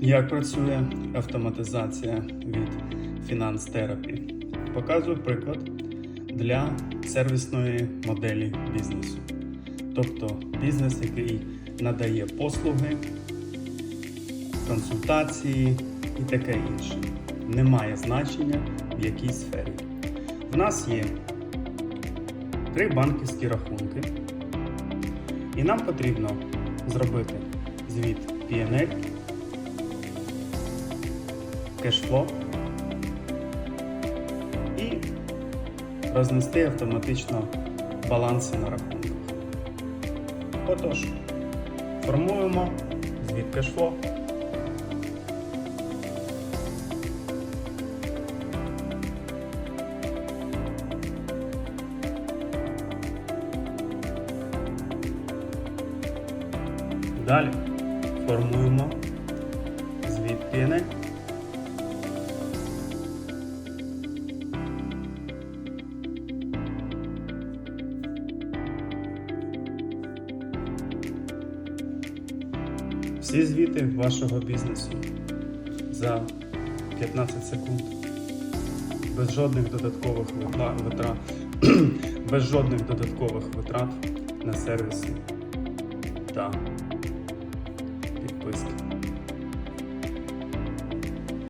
Як працює автоматизація від Finance Therapy? Показую приклад для сервісної моделі бізнесу. Тобто бізнес, який надає послуги, консультації і таке інше. Немає значення в якій сфері. В нас є три банківські рахунки, і нам потрібно зробити звіт PNL, кешфло і рознести автоматично баланси на рахунках. Отож, формуємо звіт кешфло. Далі формуємо звіт PNL. Всі звіти вашого бізнесу за 15 секунд. Без жодних додаткових витрат, без жодних додаткових витрат на сервіси та підписки.